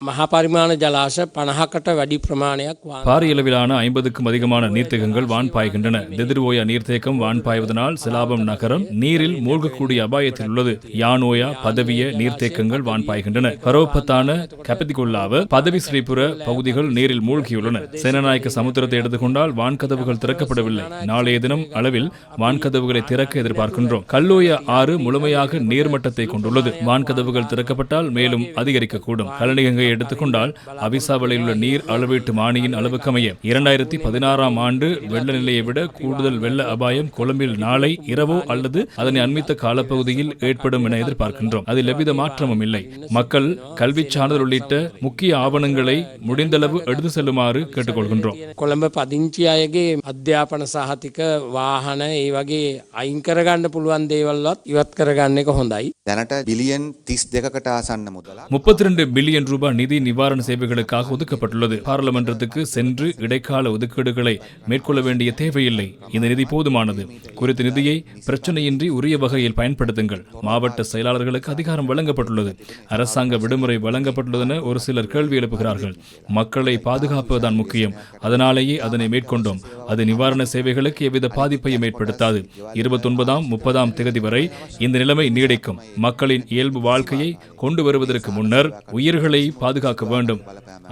மகாபரிமான ஜலாச பணஹாக்கட்ட வடி பிரமாணයක් பாரியளவிலான ஐம்பதுக்கும் அதிகமான நீர்த்தேகங்கள் வான் பாய்கின்றன திதிர்வோயா நீர்த்தேக்கம் வான் பாய்வதனால் சிலாபம் நகரம் நீரில் மூழ்கக்கூடிய அபாயத்தில் உள்ளது யானோயா பதவிய நீர்த்தேக்கங்கள் வான்பாய்கின்றன பரோபத்தான கபதிகுல்லாவ பதவி ஸ்ரீபுர பகுதிகள் நீரில் மூழ்கியுள்ளன சேனநாயக்க சமுத்திரத்தை எடுத்துக்கொண்டால் வான்கதவுகள் திறக்கப்படவில்லை நாளைய தினம் அளவில் வான்கதவுகளை திறக்க எதிர்பார்க்கின்றோம் கல்லோயா ஆறு முழுமையாக நீர்மட்டத்தை கொண்டுள்ளது. வான்கதவுகள் திறக்கப்பட்டால் மேலும் அதிகரிக்கக்கூடும். கலனிகங்கை எடுத்துக்கொண்டால் அபிசாவளியில் உள்ள நீர் அளவீட்டு மானியின் அளவுக்கமைய இரண்டாயிரத்தி பதினாறாம் ஆண்டு வெள்ள நிலையை விட கூடுதல் வெள்ள அபாயம் கொழும்பில் நாளை இரவோ அல்லது அதனை அண்மித்த காலப்பகுதியில் ஏற்படும் என எதிர்பார்க்கின்றோம் அதில் எவ்வித மாற்றமும் இல்லை மக்கள் கல்வி சான்றிதழ் உள்ளிட்ட முக்கிய ஆவணங்களை முடிந்தளவு எடுத்து செல்லுமாறு கேட்டுக்கொள்கின்றோம் කොළඹ පදිංචි අයගේ අධ්‍යාපන සහතික වාහන ඒ වගේ අයින් කරගන්න පුළුවන් දේවල්වත් ඉවත් කරගන්න එක හොඳයි. දැනට බිලියන් තිස් දෙකකට ආසන්න මුදලා முப்பத்தி ரெண்டு பில்லியன் ரூபாய் நிதி நிவாரண சேவைகளுக்காக ஒதுக்கப்பட்டுள்ளது. பாராளுமன்றத்துக்கு சென்று இடைக்கால ஒதுக்கீடுகளை மேற்கொள்ள வேண்டிய தேவையில்லை. இந்த நிதி போதுமானது. குறித்த நிதியை பிரச்சனையின்றி உரிய வகையில் பயன்படுத்துங்கள். மாவட்ட செயலாளர்களுக்கு அதிகாரம் வழங்கப்பட்டுள்ளது. அரசாங்க விடுமுறை வழங்கப்பட்டுள்ளதென ஒரு சிலர் கேள்வி எழுப்புகிறார்கள். மக்களை பாதுகாப்பதுதான் முக்கியம். அதனாலேயே அதனை மேற்கொண்டோம். அது நிவாரண சேவைகளுக்கு எவ்வித பாதிப்பையும் ஏற்படுத்தாது. இருபத்தொன்பதாம் முப்பதாம் தேதி வரை இந்த நிலைமை நீடிக்கும். மக்களின் இயல்பு வாழ்க்கையை கொண்டு வருவதற்கு முன்னர் உயிர்களை பாதுகாக்க வேண்டும்.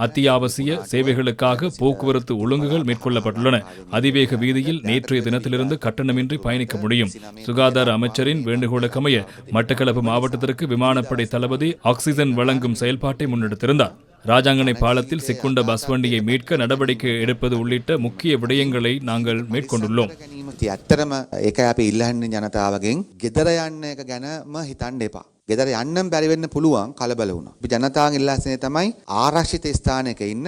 அத்தியாவசிய சேவைகளுக்காக போக்குவரத்து ஒழுங்குகள் மேற்கொள்ளப்பட்டுள்ளன. அதிவேக வீதியில் நேற்றைய தினத்திலிருந்து கட்டணமின்றி பயணிக்க முடியும். சுகாதார அமைச்சரின் வேண்டுகோளுக்கமைய மட்டக்களப்பு மாவட்டத்திற்கு விமானப்படை தளபதி ஆக்சிஜன் வழங்கும் செயல்பாட்டை முன்னெடுத்திருந்தார். ராஜாங்கனை பாலத்தில் சிக்குண்ட பஸ் வண்டியை மீட்க நடவடிக்கை எடுப்பது உள்ளிட்ட முக்கிய விடயங்களை நாங்கள் மேற்கொண்டுள்ளோம் ගැනීම ති ඇත්තරම එක අප ඉල්ලහන්න ජනතාවගෙන් ගෙදර යන්න එක ගැනම හිතන්ඩ එපා. ගෙදර යන්නම් බැරිවෙන්න පුළුවන් කලබල වුණ. අපි ජනතාව ඉල්ලාසනය තමයි ආරක්ෂිත ස්ථානයක ඉන්න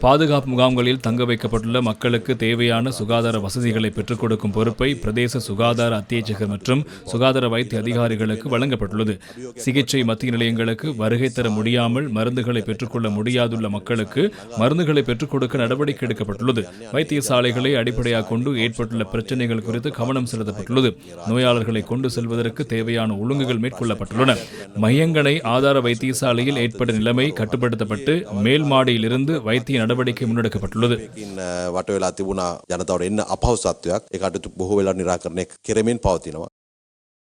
பாதுகாப்பு முகாம்களில் தங்க வைக்கப்பட்டுள்ள மக்களுக்கு தேவையான சுகாதார வசதிகளை பெற்றுக் கொடுக்கும் பொறுப்பை பிரதேச சுகாதார அத்தியட்சகர் மற்றும் சுகாதார வைத்திய அதிகாரிகளுக்கு வழங்கப்பட்டுள்ளது. சிகிச்சை மத்திய நிலையங்களுக்கு வருகை தர முடியாமல் மருந்துகளை பெற்றுக்கொள்ள முடியாதுள்ள மக்களுக்கு மருந்துகளை பெற்றுக் கொடுக்க நடவடிக்கை எடுக்கப்பட்டுள்ளது. வைத்தியசாலைகளை அடிப்படையாக கொண்டு ஏற்பட்டுள்ள பிரச்சனைகள் குறித்து கவனம் செலுத்தப்பட்டுள்ளது. நோயாளர்களை கொண்டு செல்வதற்கு தேவையான ஒழுங்குகள் மேற்கொள்ளப்பட்டுள்ளன. மையங்களை ஆதார வைத்தியசாலையில் ஏற்பட்ட நிலைமை கட்டுப்படுத்த கட்டுப்படுத்தப்பட்டு மேல் மாடியிலிருந்து வைத்திய நடவடிக்கை முன்னெடுக்கப்பட்டுள்ளது ඉන් වට වෙලා තිබුණා ජනතාවට එන්න අපහසුත්වයක් ඒ කටයුතු බොහෝ වෙලා නිරාකරණය කෙරෙමින් පවතිනවා.